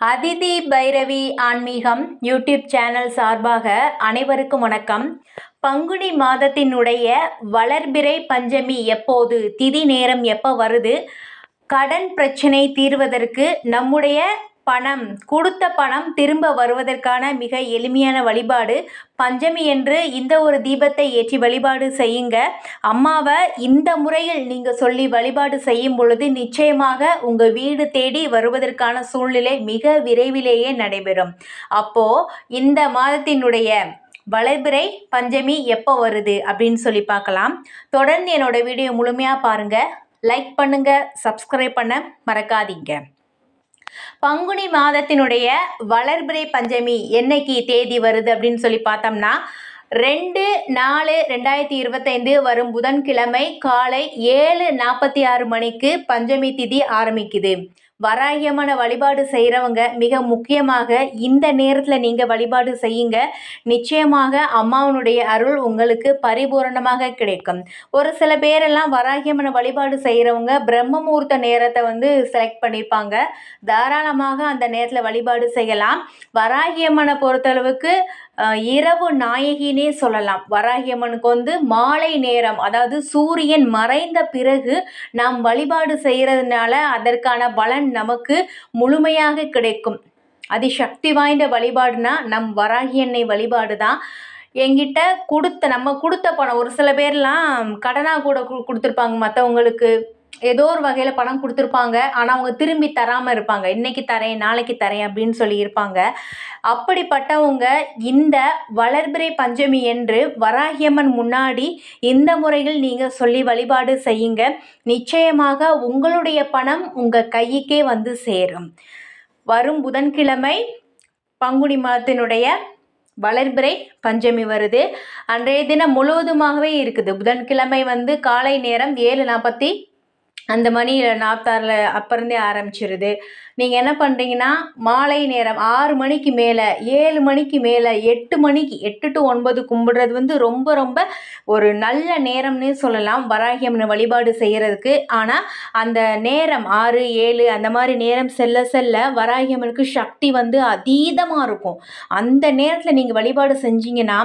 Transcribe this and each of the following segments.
அதிதி பைரவி ஆன்மீகம் YouTube channel சார்பாக அனைவருக்கும் வணக்கம். பங்குனி மாதத்தினுடைய வளர்பிறை பஞ்சமி எப்போது? திதி நேரம் எப்போ வருது? கடன் பிரச்சனை தீர்வதற்கு நம்முடைய பணம் கொடுத்த பணம் திரும்ப வருவதற்கான மிக எளிமையான வழிபாடு. பஞ்சமி என்று இந்த ஒரு தீபத்தை ஏற்றி வழிபாடு செய்யுங்க. அம்மாவை இந்த முறையில் நீங்கள் சொல்லி வழிபாடு செய்யும் பொழுது நிச்சயமாக உங்கள் வீடு தேடி வருவதற்கான சூழ்நிலை மிக விரைவிலேயே நடைபெறும். அப்போது இந்த மாதத்தினுடைய வளைபிறை பஞ்சமி எப்போ வருது அப்படின்னு சொல்லி பார்க்கலாம். தொடர்ந்து என்னோடய வீடியோ முழுமையாக பாருங்கள் லைக் பண்ணுங்கள் சப்ஸ்கிரைப் பண்ண மறக்காதீங்க. பங்குனி மாதத்தினுடைய வளர்பிறை பஞ்சமி என்னைக்கு தேதி வருது அப்படின்னு சொல்லி பார்த்தோம்னா ரெண்டு நாலு ரெண்டாயிரத்தி இருபத்தைந்து வரும் புதன்கிழமை காலை ஏழு நாற்பத்தி ஆறு மணிக்கு பஞ்சமி திதி ஆரம்பிக்குது. வராயமான வழிபாடு செய்கிறவங்க மிக முக்கியமாக இந்த நேரத்தில் நீங்கள் வழிபாடு செய்யுங்க. நிச்சயமாக அம்மாவனுடைய அருள் உங்களுக்கு பரிபூரணமாக கிடைக்கும். ஒரு சில பேரெல்லாம் வராகியமான வழிபாடு செய்கிறவங்க பிரம்மமூர்த்த நேரத்தை வந்து செலக்ட் பண்ணியிருப்பாங்க தாராளமாக அந்த நேரத்தில் வழிபாடு செய்யலாம். வராகியம்மனை பொறுத்தளவுக்கு இரவு நாயகினே சொல்லலாம். வராகியம்மனுக்கு வந்து மாலை நேரம் அதாவது சூரியன் மறைந்த பிறகு நாம் வழிபாடு செய்கிறதுனால அதற்கான பலன் நமக்கு முழுமையாக கிடைக்கும். அதிசக்தி வாய்ந்த வழிபாடுனா நம் வராகி எண்ணெய் வழிபாடு தான் எங்கிட்ட கொடுத்த நம்ம கொடுத்த பணம் ஒரு சில பேர்லாம் கடனாக கூட கொடுத்துருப்பாங்க மற்றவங்களுக்கு ஏதோ ஒரு வகையில் பணம் கொடுத்துருப்பாங்க. ஆனால் அவங்க திரும்பி தராமல் இருப்பாங்க. இன்றைக்கி தரேன் நாளைக்கு தரேன் அப்படின்னு சொல்லி இருப்பாங்க. அப்படிப்பட்டவங்க இந்த வளர்பிறை பஞ்சமி என்று வராகியம்மன் முன்னாடி இந்த முறையில் நீங்கள் சொல்லி வழிபாடு செய்யுங்க. நிச்சயமாக உங்களுடைய பணம் உங்கள் கைக்கே வந்து சேரும். வரும் புதன்கிழமை பங்குனி மாதத்தினுடைய வளர்பிறை பஞ்சமி வருது. அன்றைய தினம் முழுவதுமாகவே இருக்குது. புதன்கிழமை வந்து காலை நேரம் ஏழு நாற்பத்தி அந்த மணி நாற்பத்தாறில் அப்போருந்தே ஆரம்பிச்சிருது. நீங்கள் என்ன பண்ணுறீங்கன்னா மாலை நேரம் ஆறு மணிக்கு மேலே ஏழு மணிக்கு மேலே எட்டு மணிக்கு எட்டு டு ஒன்பது கும்பிடுறது வந்து ரொம்ப ரொம்ப ஒரு நல்ல நேரம்னே சொல்லலாம். வராகி வழிபாடு செய்கிறதுக்கு ஆனால் அந்த நேரம் ஆறு ஏழு அந்த மாதிரி நேரம் செல்ல செல்ல வராகி அம்மனுக்கு சக்தி வந்து அதீதமாக இருக்கும். அந்த நேரத்தில் நீங்கள் வழிபாடு செஞ்சீங்கன்னா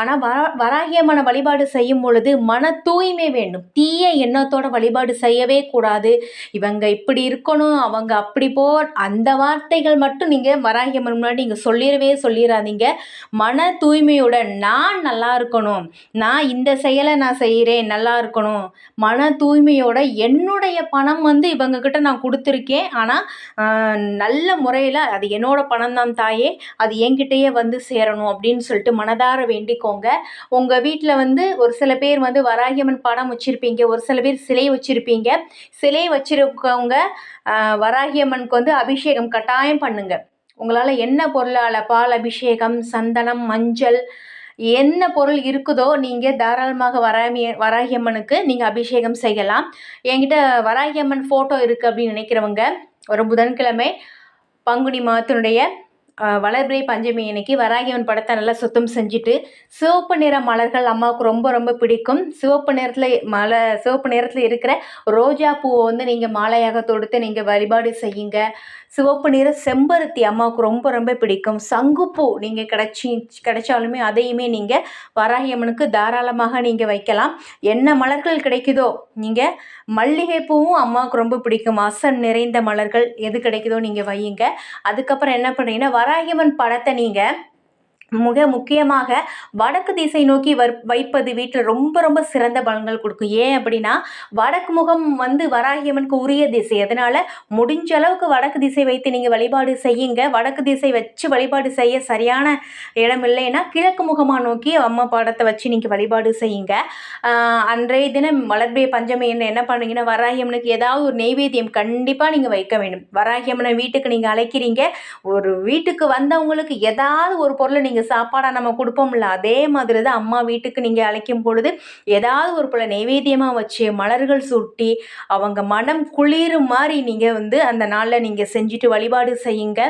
ஆனால் வர வராகி அம்மனை வழிபாடு செய்யும் பொழுது மன தூய்மை வேண்டும். தீய எண்ணத்தோட வழிபாடு செய்யவே கூடாது. இவங்க இப்படி இருக்கணும் அவங்க அப்படி காட் அந்த வார்த்தைகள் மட்டும் நீங்கள் வராகியம்மன் முன்னாடி நீங்கள் சொல்லிடவே சொல்லிடாதீங்க. மன தூய்மையுடன் நான் நல்லா இருக்கணும். நான் இந்த செயலை நான் செய்கிறேன் நல்லா இருக்கணும். மன தூய்மையோட என்னுடைய பணம் வந்து இவங்கக்கிட்ட நான் கொடுத்துருக்கேன். ஆனால் நல்ல முறையில் அது என்னோட பணம் தான் தாயே. அது என்கிட்டயே வந்து சேரணும் அப்படின்னு சொல்லிட்டு மனதார வேண்டிக்கோங்க. உங்கள் வீட்டில் வந்து ஒரு சில பேர் வந்து வராகியம்மன் படம் வச்சுருப்பீங்க. ஒரு சில பேர் சிலை வச்சுருப்பீங்க. சிலை வச்சுருக்கவங்க வராகியம்மனுக்கு வந்து வந்து அபிஷேகம் கட்டாயம் பண்ணுங்க. உங்களால் என்ன பொருளால் பால் அபிஷேகம் சந்தனம் மஞ்சள் என்ன பொருள் இருக்குதோ நீங்கள் தாராளமாக வராமி வராகியம்மனுக்கு நீங்கள் அபிஷேகம் செய்யலாம். என்கிட்ட வராகியம்மன் ஃபோட்டோ இருக்குது அப்படின்னு நினைக்கிறவங்க ஒரு புதன்கிழமை பங்குனி மாதத்தினுடைய வளர்பிறை பஞ்சமி அன்னைக்கு வராகியவன் படத்தை நல்லா சுத்தம் செஞ்சுட்டு சிவப்பு நிற மலர்கள் அம்மாவுக்கு ரொம்ப ரொம்ப பிடிக்கும். சிவப்பு நிறத்தில் மலை சிவப்பு நிறத்தில் இருக்கிற ரோஜா பூவை வந்து நீங்கள் மாலையாக தொடுத்து நீங்கள் வழிபாடு செய்யுங்க. சிவப்பு நிற செம்பருத்தி அம்மாவுக்கு ரொம்ப ரொம்ப பிடிக்கும். சங்குப்பூ நீங்கள் கிடச்சி கிடைச்சாலுமே அதையுமே நீங்கள் வராகியம்மனுக்கு தாராளமாக நீங்கள் வைக்கலாம். என்ன மலர்கள் கிடைக்குதோ நீங்கள் மல்லிகைப்பூவும் அம்மாவுக்கு ரொம்ப பிடிக்கும். அசன் நிறைந்த மலர்கள் எது கிடைக்குதோ நீங்கள் வையுங்க. அதுக்கப்புறம் என்ன பண்ணுறீங்கன்னா வராகியம்மன் படத்தை நீங்கள் மிக முக்கியமாக வடக்கு திசை நோக்கி வர் வைப்பது வீட்டில் ரொம்ப ரொம்ப சிறந்த பலன்கள் கொடுக்கும். ஏன் அப்படின்னா வடக்கு முகம் வந்து வராகியம்மனுக்கு உரிய திசை. அதனால் முடிஞ்ச அளவுக்கு வடக்கு திசை வைத்து நீங்கள் வழிபாடு செய்யுங்க. வடக்கு திசை வச்சு வழிபாடு செய்ய சரியான இடம் இல்லைன்னா கிழக்கு முகமாக நோக்கி அம்மா படத்தை வச்சு நீங்கள் வழிபாடு செய்யுங்க. அன்றைய தினம் வளர்பிய பஞ்சமி என்ன என்ன பண்ணுங்கன்னா வராகியம்மனுக்கு ஏதாவது ஒரு நெய்வேத்தியம் கண்டிப்பாக நீங்கள் வைக்க வேண்டும். வராகியம்மனை வீட்டுக்கு நீங்கள் அழைக்கிறீங்க. ஒரு வீட்டுக்கு வந்தவங்களுக்கு ஏதாவது ஒரு பொருளை நீங்கள் நீங்கள் சாப்பாடாக நம்ம கொடுப்போம்ல? அதே மாதிரி தான் அம்மா வீட்டுக்கு நீங்கள் அழைக்கும் பொழுது ஏதாவது ஒரு பல நைவேத்தியமாக வச்சு மலர்கள் சுட்டி அவங்க மனம் குளிரும் மாதிரி நீங்கள் வந்து அந்த நாளில் நீங்கள் செஞ்சுட்டு வழிபாடு செய்யுங்க.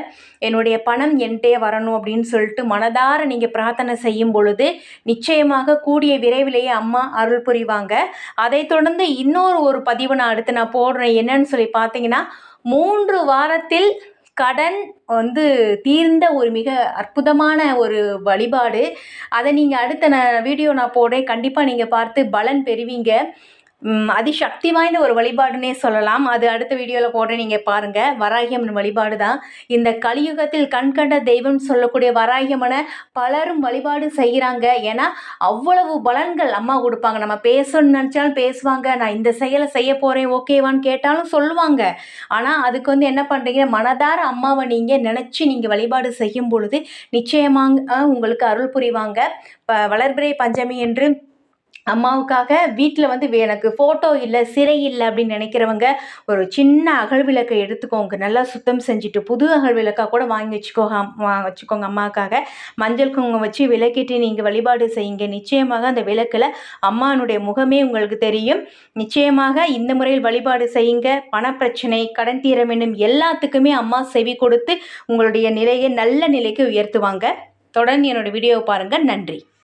என்னுடைய பணம் என்கிட்டே வரணும் அப்படின்னு சொல்லிட்டு மனதார நீங்கள் பிரார்த்தனை செய்யும் பொழுது நிச்சயமாக கூடிய விரைவிலேயே அம்மா அருள் புரிவாங்க. அதை தொடர்ந்து இன்னொரு ஒரு பதிவு நான் அடுத்து நான் போடுறேன். என்னன்னு சொல்லி பார்த்தீங்கன்னா மூன்று வாரத்தில் கடன் வந்து தீர்ந்த ஒரு மிக அற்புதமான ஒரு வழிபாடு. அதை நீங்கள் அடுத்த நான் வீடியோ நான் போடுறேன். கண்டிப்பாக நீங்கள் பார்த்து பலன் பெறுவீங்க. அதிசக்தி வாய்ந்த ஒரு வழிபாடுனே சொல்லலாம். அது அடுத்த வீடியோவில் போடுறேன் நீங்கள் பாருங்கள் வராகியம்மன் வழிபாடு தான். இந்த கலியுகத்தில் கண்கண்ட தெய்வம் சொல்லக்கூடிய வராகியம்மனை பலரும் வழிபாடு செய்கிறாங்க. ஏன்னா அவ்வளவு பலன்கள் அம்மா கொடுப்பாங்க. நம்ம பேசணும்னு நினச்சாலும் பேசுவாங்க. நான் இந்த செயலை செய்ய போகிறேன் ஓகேவான்னு கேட்டாலும் சொல்லுவாங்க. ஆனால் அதுக்கு வந்து என்ன பண்ணுறீங்க மனதார அம்மாவை நீங்கள் நினச்சி நீங்கள் வழிபாடு செய்யும் பொழுது நிச்சயமாக உங்களுக்கு அருள் புரிவாங்க. இப்போ வளர்பிறை பஞ்சமி என்று அம்மாவுக்காக வீட்டில் வந்து எனக்கு ஃபோட்டோ இல்லை சிறை இல்லை அப்படின்னு நினைக்கிறவங்க ஒரு சின்ன அகல் விளக்கை எடுத்துக்கோங்க. நல்லா சுத்தம் செஞ்சுட்டு புது அகல் விளக்காக கூட வாங்கி வச்சுக்கோங்க அம்மா வச்சுக்கோங்க அம்மாவுக்காக. மஞ்சள் குங்குமம் வச்சு விளக்கிட்டு நீங்கள் வழிபாடு செய்யுங்க. நிச்சயமாக அந்த விளக்கில் அம்மானுடைய முகமே உங்களுக்கு தெரியும். நிச்சயமாக இந்த முறையில் வழிபாடு செய்யுங்க. பணப்பிரச்சனை கடன் தீர வேண்டும் எல்லாத்துக்குமே அம்மா செவி கொடுத்து உங்களுடைய நிலையை நல்ல நிலைக்கு உயர்த்துவாங்க. தொடர்ந்து என்னோட வீடியோவை பாருங்கள் நன்றி.